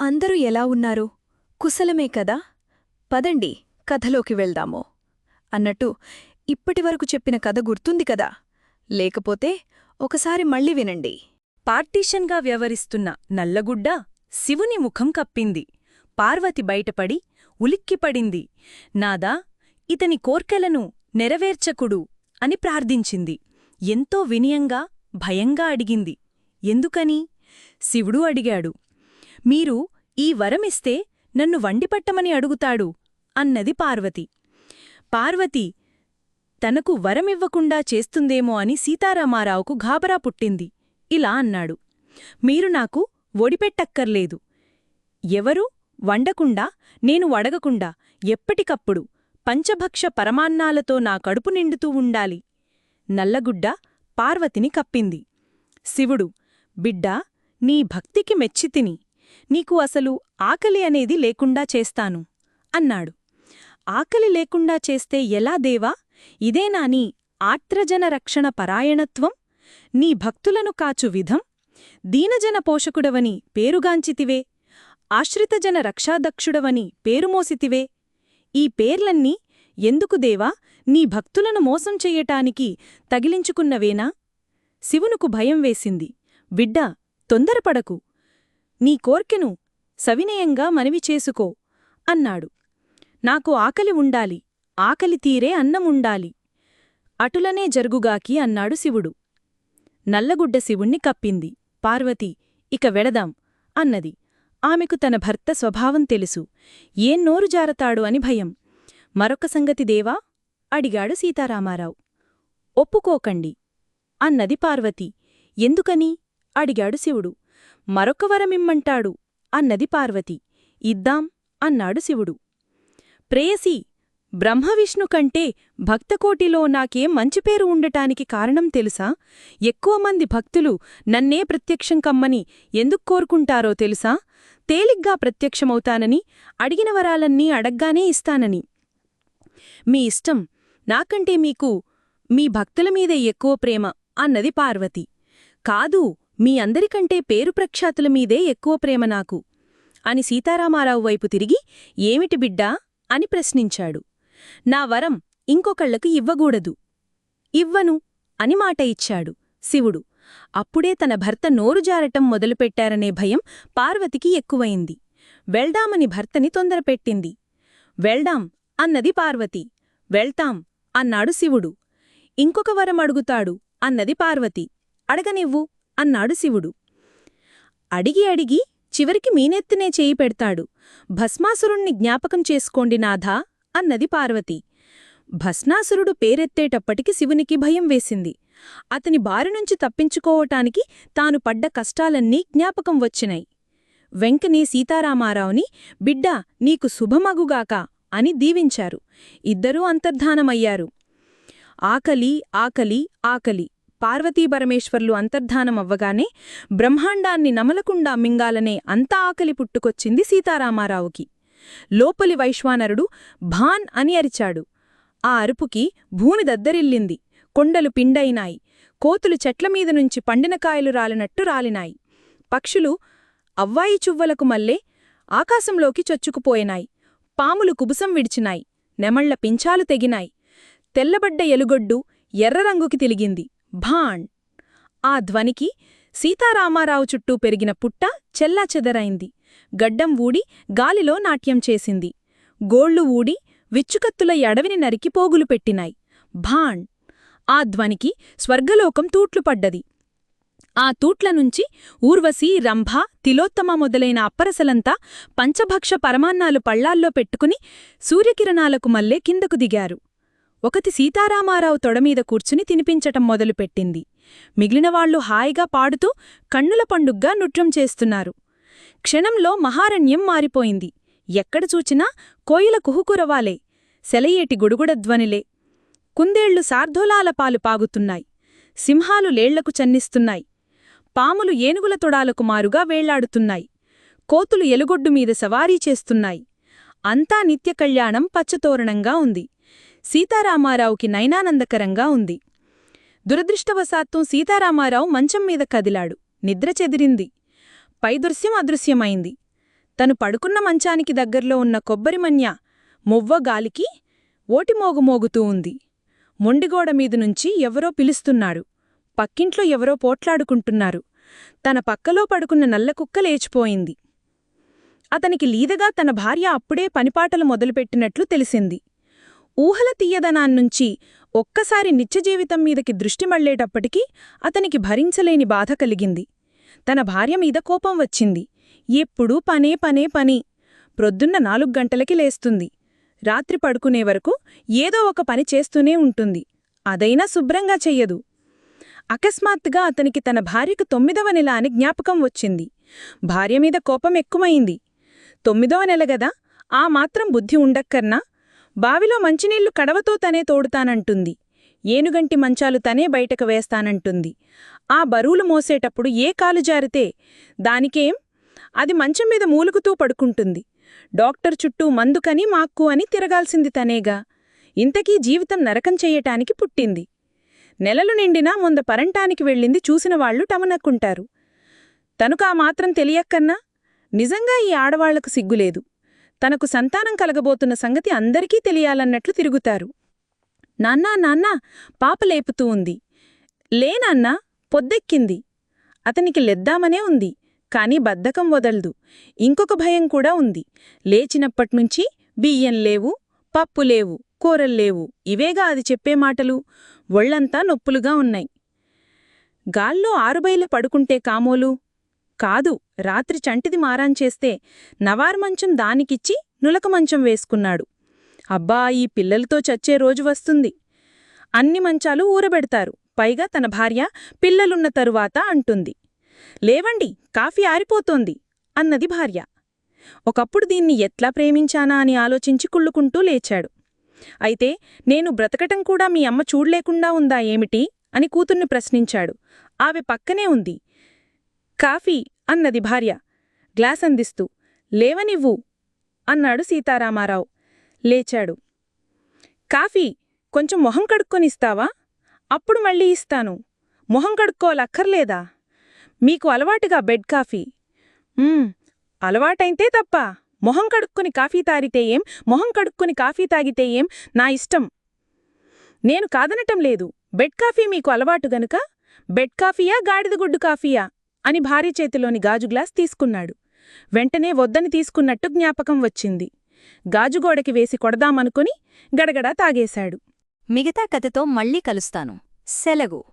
అందరూ ఎలా ఉన్నారు? కుశలమే కదా? పదండి కథలోకి వెళ్దాము. అన్నట్టు ఇప్పటివరకు చెప్పిన కథ గుర్తుంది కదా? లేకపోతే ఒకసారి మళ్ళీ వినండి. పార్టీషన్గా వ్యవహరిస్తున్న నల్లగుడ్డ శివుని ముఖం కప్పింది. పార్వతి బయటపడి ఉలిక్కిపడింది. నాదా ఇతని కోర్కెలను నెరవేర్చకుడు అని ప్రార్థించింది. ఎంతో వినయంగా భయంగా అడిగింది. ఎందుకని? శివుడు అడిగాడు. మీరు ఈ వరమిస్తే నన్ను వండిపట్టమని అడుగుతాడు అన్నది పార్వతి. పార్వతి తనకు వరమివ్వకుండా చేస్తుందేమో అని సీతారామారావుకు ఘాబరా పుట్టింది. ఇలా అన్నాడు. మీరు నాకు ఒడిపెట్టక్కర్లేదు. ఎవరు? వండకుండా నేను వడగకుండా ఎప్పటికప్పుడు పంచభక్ష పరమాన్నాలతో నా కడుపు నిండుతూ ఉండాలి. నల్లగుడ్డ పార్వతిని కప్పింది. శివుడు బిడ్డా నీ భక్తికి మెచ్చితిని నీకు అసలు ఆకలి అనేది లేకుండా చేస్తాను అన్నాడు. ఆకలి లేకుండా చేస్తే ఎలా దేవా? ఇదేనా నీ ఆత్రజన రక్షణ పరాయణత్వం? నీ భక్తులను కాచు విధం? దీనజన పోషకుడవని పేరుగాంచితివే? ఆశ్రితజన రక్షాదక్షుడవని పేరుమోసితివే? ఈ పేర్లన్నీ ఎందుకు దేవా? నీ భక్తులను మోసం చెయ్యటానికి తగిలించుకున్నవేనా? శివునుకు భయం వేసింది. బిడ్డా తొందరపడకు. నీ కోర్కెను సవినయంగా మనవి చేసుకో అన్నాడు. నాకు ఆకలి ఉండాలి ఆకలి తీరే అన్నముండాలి అటులనే జరుగుగాకి అన్నాడు శివుడు. నల్లగుడ్డ శివుణ్ణి కప్పింది. పార్వతి ఇక వెడదాం అన్నది. ఆమెకు తన భర్త స్వభావం తెలుసు. ఏం నోరు జారతాడు అని భయం. మరొక సంగతి దేవా? అడిగాడు సీతారామారావు. ఒప్పుకోకండి అన్నది పార్వతి. ఎందుకని? అడిగాడు శివుడు. మరొక వరమిమ్మంటాడు అన్నది పార్వతి. ఇద్దాం అన్నాడు శివుడు. ప్రేయసి బ్రహ్మవిష్ణు కంటే భక్తకోటిలో నాకే మంచి పేరు ఉండటానికి కారణం తెలుసా? ఎక్కువ మంది భక్తులు నన్నే ప్రత్యక్షం కమ్మని ఎందుకు కోరుకుంటారో తెలుసా? తేలిగ్గా ప్రత్యక్షమవుతానని అడిగిన వరాలన్నీ అడగ్గానే ఇస్తానని. మీ ఇష్టం నాకంటే మీకు మీ భక్తుల మీద ఎక్కువ ప్రేమ అన్నది పార్వతి. కాదు మీ అందరికంటే పేరు ప్రఖ్యాతుల మీదే ఎక్కువ ప్రేమ నాకు అని సీతారామారావు వైపు తిరిగి ఏమిటి బిడ్డా అని ప్రశ్నించాడు. నా వరం ఇంకొకళ్ళకు ఇవ్వగూడదు ఇవ్వను అని మాట ఇచ్చాడు శివుడు. అప్పుడే తన భర్త నోరు జారటం మొదలుపెట్టారనే భయం పార్వతికి ఎక్కువయింది వెళ్దామని భర్తని తొందరపెట్టింది. వెళ్దాం అన్నది పార్వతి. వెళ్తాం అన్నాడు శివుడు. ఇంకొక వరం అడుగుతాడు అన్నది పార్వతి. అడగనివ్వు అన్నాడు శివుడు. అడిగి అడిగి చివరికి మీనెత్తినే చేయి పెడతాడు. భస్మాసురుణ్ణి జ్ఞాపకం చేసుకోండి నాథా అన్నది పార్వతి. భస్నాసురుడు పేరెత్తేటప్పటికి శివునికి భయం వేసింది. అతని బారినుంచి తప్పించుకోవటానికి తాను పడ్డ కష్టాలన్నీ జ్ఞాపకం వచ్చినాయి. వెంకనే సీతారామారావుని బిడ్డా నీకు శుభమగుగాక అని దీవించారు. ఇద్దరూ అంతర్ధానమయ్యారు. ఆకలి ఆకలి ఆకలి. పార్వతీపరమేశ్వర్లు అంతర్ధానమవ్వగానే బ్రహ్మాండాన్ని నమలకుండా మింగాలనే అంత ఆకలి పుట్టుకొచ్చింది సీతారామారావుకి. లోపలి వైశ్వానరుడు భాన్ అని అరిచాడు. ఆ అరుపుకి భూమి దద్దరిల్లింది. కొండలు పిండైనాయి. కోతులు చెట్లమీద నుంచి పండినకాయలు రాలినట్టు రాలినాయి. పక్షులు అవ్వాయి చువ్వలకు మల్లే ఆకాశంలోకి చొచ్చుకుపోయినాయి. పాములు కుబుసం విడిచినాయి. నెమళ్ళ పించాలు తెగినాయి. తెల్లబడ్డ ఎలుగొడ్డు ఎర్రరంగుకి తిలిగింది. భాణ్ ఆ ధ్వనికి సీతారామారావు చుట్టూ పెరిగిన పుట్ట చెల్లాచెదరైంది గడ్డం ఊడి గాలిలో నాట్యం చేసింది. గోళ్ళు ఊడి విచ్చుకత్తుల ఎడవిని నరికి పోగులు పెట్టినాయి. భాణ్ ఆ ధ్వనికి స్వర్గలోకం తూట్లుపడ్డది ఆ తూట్లనుంచి ఊర్వశి రంభ తిలోత్తమ మొదలైన అప్పరసలంతా పంచభక్ష పరమాన్నాలు పళ్ళాల్లో పెట్టుకుని సూర్యకిరణాలకు మల్లే కిందకు దిగారు. ఒకటి సీతారామారావు తొడమీద కూర్చుని తినిపించటం మొదలుపెట్టింది. మిగిలినవాళ్ళు హాయిగా పాడుతూ కన్నుల పండుగ్గా నృత్యం చేస్తున్నారు. క్షణంలో మహారణ్యం మారిపోయింది. ఎక్కడ చూచినా కోయిల కుహుకురవాలే సెలయేటి గుడుగుడధ్వనిలే కుందేళ్ళు సార్ధోలాల పాలు పాగుతున్నాయి. సింహాలు లేళ్ళకు చన్నిస్తున్నాయి. పాములు ఏనుగుల తొడాలకు మారుగా వేళ్ళాడుతున్నాయి. కోతులు ఎలుగొడ్డుమీద సవారీ చేస్తున్నాయి. అంతా నిత్యకళ్యాణం పచ్చతోరణంగా ఉంది. సీతారామారావుకి నైనానందకరంగా ఉంది. దురదృష్టవశాత్తు సీతారామారావు మంచం మీద కదిలాడు. నిద్ర చెదిరింది. పైదృశ్యం అదృశ్యమైంది. తను పడుకున్న మంచానికి దగ్గర్లో ఉన్న కొబ్బరిమన్య మొవ్వగాలికి గాలికి ఉంది. మొండిగోడ ఎవరో పిలుస్తున్నాడు పక్కింట్లో ఎవరో పోట్లాడుకుంటున్నారు. తన పక్కలో పడుకున్న నల్లకుక్క లేచిపోయింది. అతనికి లీదగా తన భార్య అప్పుడే పనిపాటలు మొదలుపెట్టినట్లు తెలిసింది. ఊహల తీయదనాన్నుంచి ఒక్కసారి నిత్యజీవితం మీదకి దృష్టి మళ్ళేటప్పటికీ అతనికి భరించలేని బాధ కలిగింది. తన భార్య మీద కోపం వచ్చింది. ఎప్పుడూ పనే పనే పని. ప్రొద్దున్న నాలుగు గంటలకి లేస్తుంది. రాత్రి పడుకునే వరకు ఏదో ఒక పని చేస్తూనే ఉంటుంది. అదైనా శుభ్రంగా చెయ్యదు. అకస్మాత్తుగా అతనికి తన భార్యకు తొమ్మిదవ నెల అని జ్ఞాపకం వచ్చింది. భార్య మీద కోపం ఎక్కువయింది తొమ్మిదవ నెల గదా ఆ మాత్రం బుద్ధి ఉండక్కర్నా? బావిలో మంచినీళ్ళు కడవతో తనే తోడుతానంటుంది. ఏనుగంటి మంచాలు తనే బయటకు వేస్తానంటుంది. ఆ బరువులు మోసేటప్పుడు ఏ కాలు జారితే దానికేం? అది మంచం మీద మూలుగుతూ పడుకుంటుంది. డాక్టర్ చుట్టూ మందుకని మాక్కు అని తిరగాల్సింది తనేగా. ఇంతకీ జీవితం నరకం చెయ్యటానికి పుట్టింది. నెలలు నిండినా ముంద పరంటానికి వెళ్ళింది చూసిన వాళ్ళు టమనక్కుంటారు. తనుకా మాత్రం తెలియక్కన్నా నిజంగా ఈ ఆడవాళ్ళకు సిగ్గులేదు. తనకు సంతానం కలగబోతున్న సంగతి అందరికీ తెలియాలన్నట్లు తిరుగుతారు. నాన్నా నాన్నా పాప లేపుతూ ఉంది. లేనాన్నా పొద్దెక్కింది. అతనికి లెద్దామనే ఉంది కాని బద్ధకం వదలదు. ఇంకొక భయం కూడా ఉంది. లేచినప్పట్నుంచి బియ్యం లేవు పప్పు లేవు కూరల్లేవు ఇవేగా అది చెప్పే మాటలు? ఒళ్ళంతా నొప్పులుగా ఉన్నాయి. గాల్లో ఆరుబైలు పడుకుంటే కామోలు? కాదు రాత్రి చంటిది మారాంచేస్తే నవార్మంచం దానికిచ్చి నులక మంచం వేసుకున్నాడు. అబ్బా ఈ పిల్లలతో చచ్చే రోజు వస్తుంది. అన్ని మంచాలు ఊరబెడతారు. పైగా తన భార్య పిల్లలున్న తరువాత అంటుంది. లేవండి కాఫీ ఆరిపోతోంది అన్నది భార్య. ఒకప్పుడు దీన్ని ఎట్లా ప్రేమించానా అని ఆలోచించి కుళ్ళుకుంటూ లేచాడు. అయితే నేను బ్రతకటం కూడా మీ అమ్మ చూడలేకుండా ఉందా ఏమిటి అని కూతుర్ని ప్రశ్నించాడు. ఆమె పక్కనే ఉంది. కాఫీ అన్నది భార్య. గ్లాస్ అందిస్తూ లేవనివ్వు అన్నాడు సీతారామారావు. లేచాడు. కాఫీ కొంచెం మొహం కడుక్కొనిస్తావా? అప్పుడు మళ్ళీ ఇస్తాను. మొహం కడుక్కోలక్కర్లేదా మీకు అలవాటుగా బెడ్ కాఫీ. అలవాటైతే తప్ప. మొహం కడుక్కుని కాఫీ తాగితే ఏం? మొహం కడుక్కుని కాఫీ తాగితే ఏం? నా ఇష్టం. నేను కాదనటం లేదు. బెడ్ కాఫీ మీకు అలవాటు గనుక? బెడ్ కాఫీయా గాడిదగుడ్డు కాఫీయా? అని భార్య చేతిలోని గాజు గ్లాస్ తీసుకున్నాడు. వెంటనే వద్దని తీసుకున్నట్టు జ్ఞాపకం వచ్చింది. గాజుగోడకి వేసి కొడదామనుకుని గడగడా తాగేశాడు. మిగతా కథతో మళ్ళీ కలుస్తాను. సెలగు